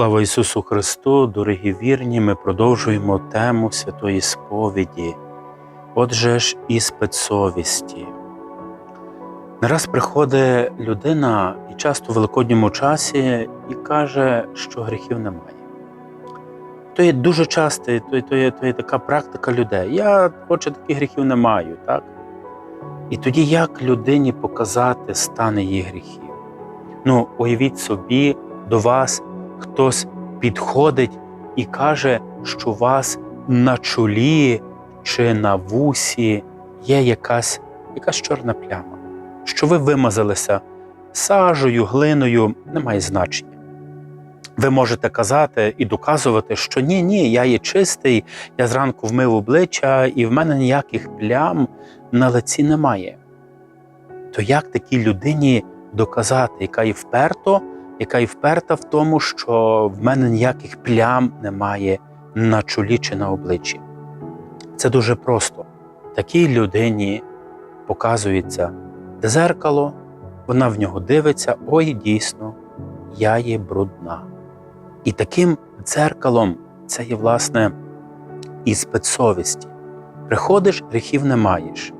Слава Ісусу Христу, дорогі вірні, ми продовжуємо тему святої сповіді. Отже ж, іспит совісті. Не раз приходить людина і часто в великодньому часі і каже, що гріхів немає. То є дуже часто, то є, то є, то є така практика людей. Я хоче таких гріхів не маю, так? І тоді як людині показати стан її гріхів? Ну, уявіть собі, до вас хтось підходить і каже, що у вас на чолі чи на вусі є якась, якась чорна пляма, що ви вимазалися сажею, глиною, немає значення. Ви можете казати і доказувати, що ні, ні, я є чистий, я зранку вмив обличчя, і в мене ніяких плям на лиці немає. То як такій людині доказати, яка і вперто, яка і вперта в тому, що в мене ніяких плям немає на чолі чи на обличчі? Це дуже просто. Такій людині показується дзеркало, вона в нього дивиться, ой, дійсно, я є брудна. І таким дзеркалом це є, власне, іспит совісті. Приходиш, гріхів не маєш.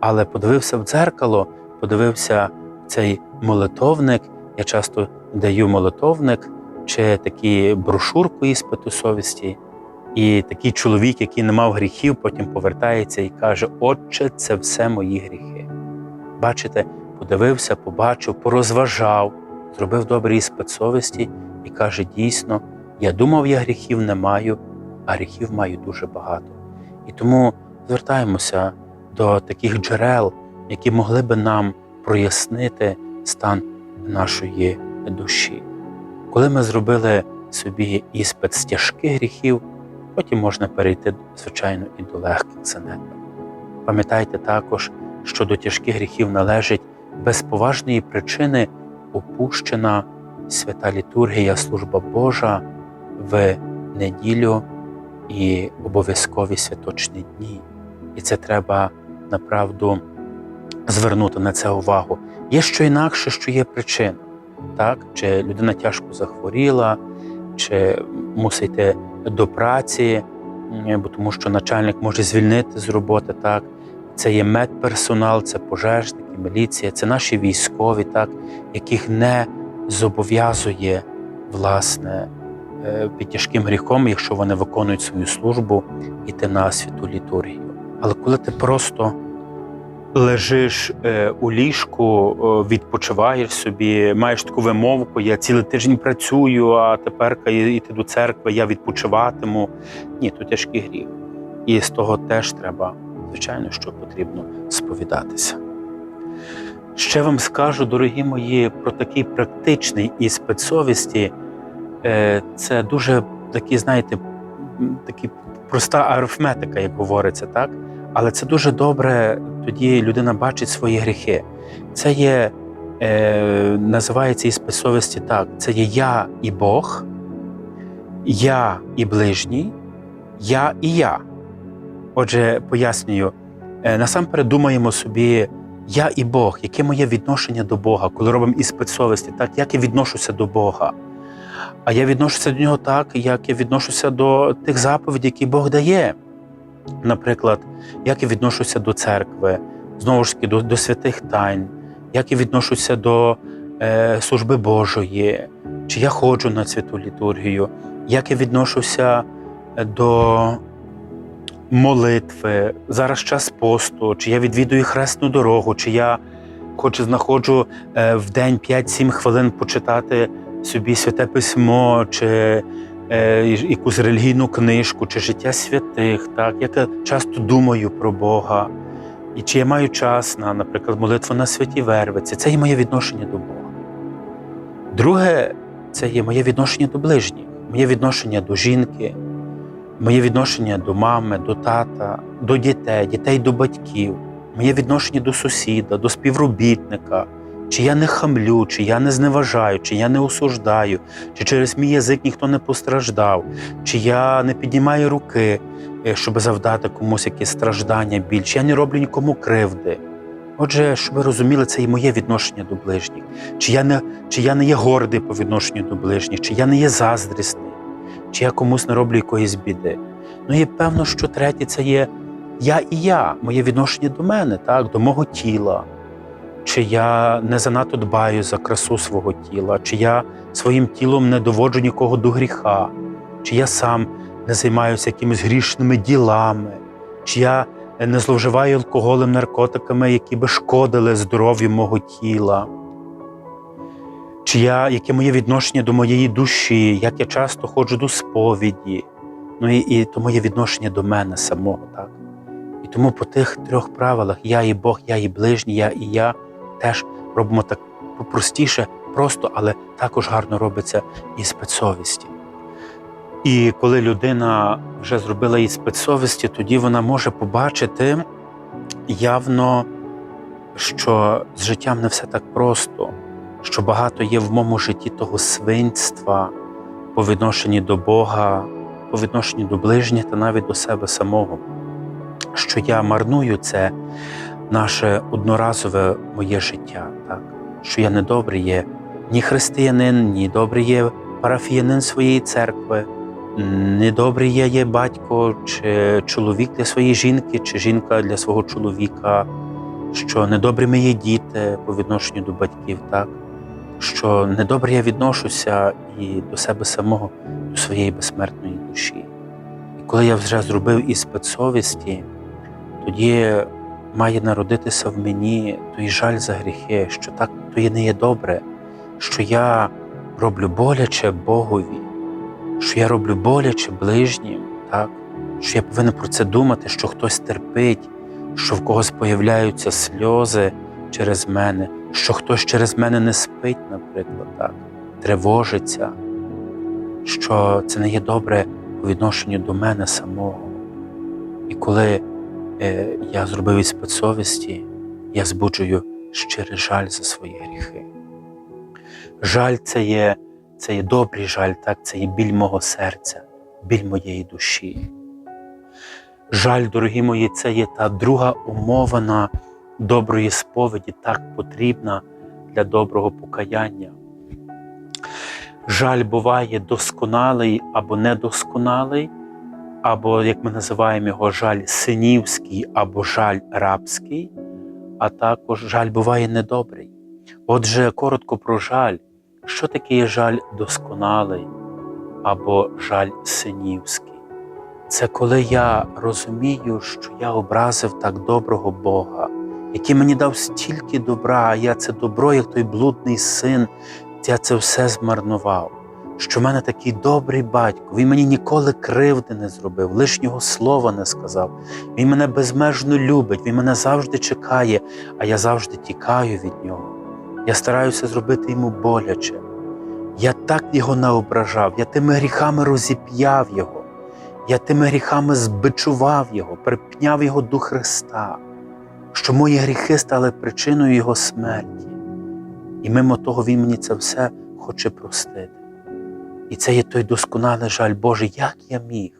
Але подивився в дзеркало, подивився цей молитовник. Я часто даю молитовник чи такі брошурку іспиту совісті. І такий чоловік, який не мав гріхів, потім повертається і каже: Отче, це все мої гріхи. Бачите, подивився, побачив, порозважав, зробив добрий іспит совісті і каже: дійсно, я думав, я гріхів не маю, а гріхів маю дуже багато. І тому звертаємося до таких джерел, які могли би нам прояснити стан нашої душі. Коли ми зробили собі іспит з тяжких гріхів, потім можна перейти, звичайно, і до легких занедбань. Пам'ятайте також, що до тяжких гріхів належить без поважної причини опущена свята літургія, служба Божа в неділю і обов'язкові святочні дні. І це треба направду звернути на це увагу. Є що інакше, що є причина, так? чи людина тяжко захворіла, чи мусить йти до праці, бо тому що начальник може звільнити з роботи. так? Це є медперсонал, це пожежники, міліція, це наші військові, так? яких не зобов'язує власне під тяжким гріхом, якщо вони виконують свою службу, іти на святу літургію. Але коли ти просто лежиш у ліжку, відпочиваєш собі, маєш таку вимовку, я цілий тиждень працюю, а тепер йти до церкви, я відпочиватиму. Ні, то тяжкий гріх. І з того теж треба, звичайно, що потрібно сповідатися. Ще вам скажу, дорогі мої, про такий практичний іспит совісті. Це дуже такі, знаєте, такі проста арифметика, як говориться, так? Але це дуже добре, тоді людина бачить свої гріхи. Це є, е, називається іспит совісті так: це є я і Бог, я і ближній, я і я. Отже, пояснюю, е, насамперед думаємо собі, я і Бог, яке моє відношення до Бога, коли робимо іспит совісті, так, як я відношуся до Бога. А я відношуся до нього так, як я відношуся до тих заповідей, які Бог дає. Наприклад, як я відношуся до церкви, знову ж таки, до, до святих тайн, як я відношуся до е, служби Божої, чи я ходжу на святу літургію, як я відношуся до молитви, зараз час посту, чи я відвідую хресну дорогу, чи я хоч знаходжу е, в день 5-7 хвилин почитати собі святе письмо, чи е, якусь релігійну книжку, чи життя святих, так я часто думаю про Бога, і чи я маю час на, наприклад, молитву на святі Вервиці. Це є моє відношення до Бога. Друге, це є моє відношення до ближніх, моє відношення до жінки, моє відношення до мами, до тата, до дітей, дітей до батьків, моє відношення до сусіда, до співробітника. Чи я не хамлю, чи я не зневажаю, чи я не осуждаю, чи через мій язик ніхто не постраждав, чи я не піднімаю руки, щоб завдати комусь якесь страждання біль, чи я не роблю нікому кривди. Отже, щоб ви розуміли, це і моє відношення до ближніх. Чи я не, чи я не є гордий по відношенню до ближніх, чи я не є заздрісний, чи я комусь не роблю якоїсь біди. Ну і певно, що третє це є я і я, моє відношення до мене, так, до мого тіла. Чи я не занадто дбаю за красу свого тіла, чи я своїм тілом не доводжу нікого до гріха, чи я сам не займаюся якимись грішними ділами, чи я не зловживаю алкоголем, наркотиками, які би шкодили здоров'ю мого тіла, чи я, яке моє відношення до моєї душі, як я часто ходжу до сповіді, ну і, і то моє відношення до мене самого. так? І тому по тих трьох правилах я і Бог, я і ближній, я і я теж робимо так простіше, просто, але також гарно робиться і спецсовісті. І коли людина вже зробила і спецсовісті, тоді вона може побачити явно, що з життям не все так просто, що багато є в моєму житті того свинства по відношенні до Бога, по відношенні до ближніх та навіть до себе самого. Що я марную це наше одноразове моє життя, так? що я не добрий є ні християнин, ні добрий є парафіянин своєї церкви, не добрий є, є батько чи чоловік для своєї жінки, чи жінка для свого чоловіка, що недобрими є діти по відношенню до батьків, так? що недобре я відношуся і до себе самого, до своєї безсмертної душі. І коли я вже зробив і спецсовісті, тоді має народитися в мені той жаль за гріхи, що так то є не є добре, що я роблю боляче Богові, що я роблю боляче ближнім, так? що я повинен про це думати, що хтось терпить, що в когось появляються сльози через мене, що хтось через мене не спить, наприклад, так? тривожиться, що це не є добре по відношенню до мене самого. І коли я зробив із спецсовісті, я збуджую щирий жаль за свої гріхи. Жаль це є, це є добрий жаль, так? це є біль мого серця, біль моєї душі. Жаль, дорогі мої, це є та друга умова на доброї сповіді, так потрібна для доброго покаяння. Жаль буває досконалий або недосконалий, або, як ми називаємо його, жаль синівський або жаль рабський, а також жаль буває недобрий. Отже, коротко про жаль, що таке жаль досконалий або жаль синівський? Це коли я розумію, що я образив так доброго Бога, який мені дав стільки добра, а я це добро, як той блудний син, я це все змарнував. Що в мене такий добрий батько, він мені ніколи кривди не зробив, лишнього слова не сказав. Він мене безмежно любить, він мене завжди чекає, а я завжди тікаю від нього. Я стараюся зробити йому боляче. Я так його наображав, я тими гріхами розіп'яв його, я тими гріхами збичував його, припняв його до Христа, що мої гріхи стали причиною Його смерті. І мимо того Він мені це все хоче простити. І це є той досконалий жаль Боже, як я міг.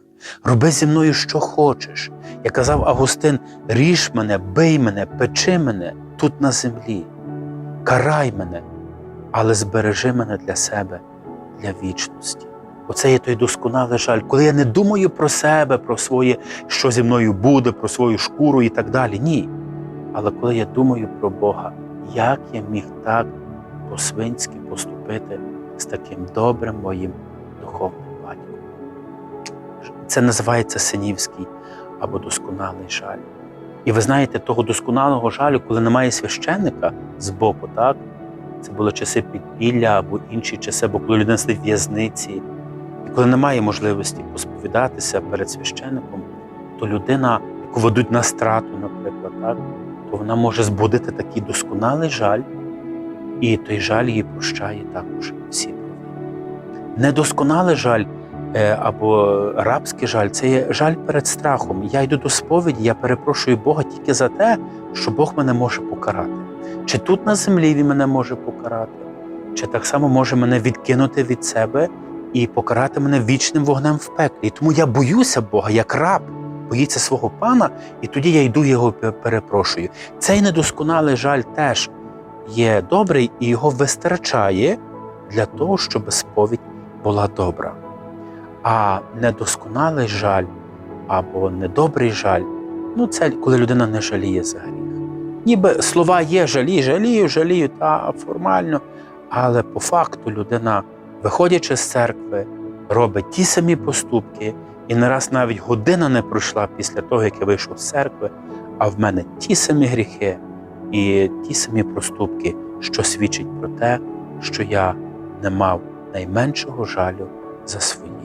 Роби зі мною, що хочеш. Я казав Агустин, ріж мене, бий мене, печи мене тут на землі, карай мене, але збережи мене для себе, для вічності. Оце є той досконалий жаль, коли я не думаю про себе, про своє, що зі мною буде, про свою шкуру і так далі. Ні. Але коли я думаю про Бога, як я міг так по-свинськи поступити з таким добрим моїм духовним батьком. Це називається синівський або досконалий жаль. І ви знаєте, того досконалого жалю, коли немає священника з боку, так? Це були часи підпілля або інші часи, або коли людина сидить в в'язниці, і коли немає можливості посповідатися перед священником, то людина, яку ведуть на страту, наприклад, так, то вона може збудити такий досконалий жаль, і той жаль їй прощає також всі провини. Недосконалий жаль е, або рабський жаль це є жаль перед страхом. Я йду до сповіді, я перепрошую Бога тільки за те, що Бог мене може покарати. Чи тут на землі Він мене може покарати, чи так само може мене відкинути від себе і покарати мене вічним вогнем в пеклі. Тому я боюся Бога як раб. боїться свого пана, і тоді я йду його перепрошую. Цей недосконалий жаль теж є добрий і його вистачає для того, щоб сповідь була добра. А недосконалий жаль або недобрий жаль ну це коли людина не жаліє за гріх. Ніби слова є жалій, жалію, жалію, та формально, але по факту людина, виходячи з церкви, робить ті самі поступки, і не раз навіть година не пройшла після того, як я вийшов з церкви, а в мене ті самі гріхи і ті самі проступки, що свідчить про те, що я не мав найменшого жалю за свої.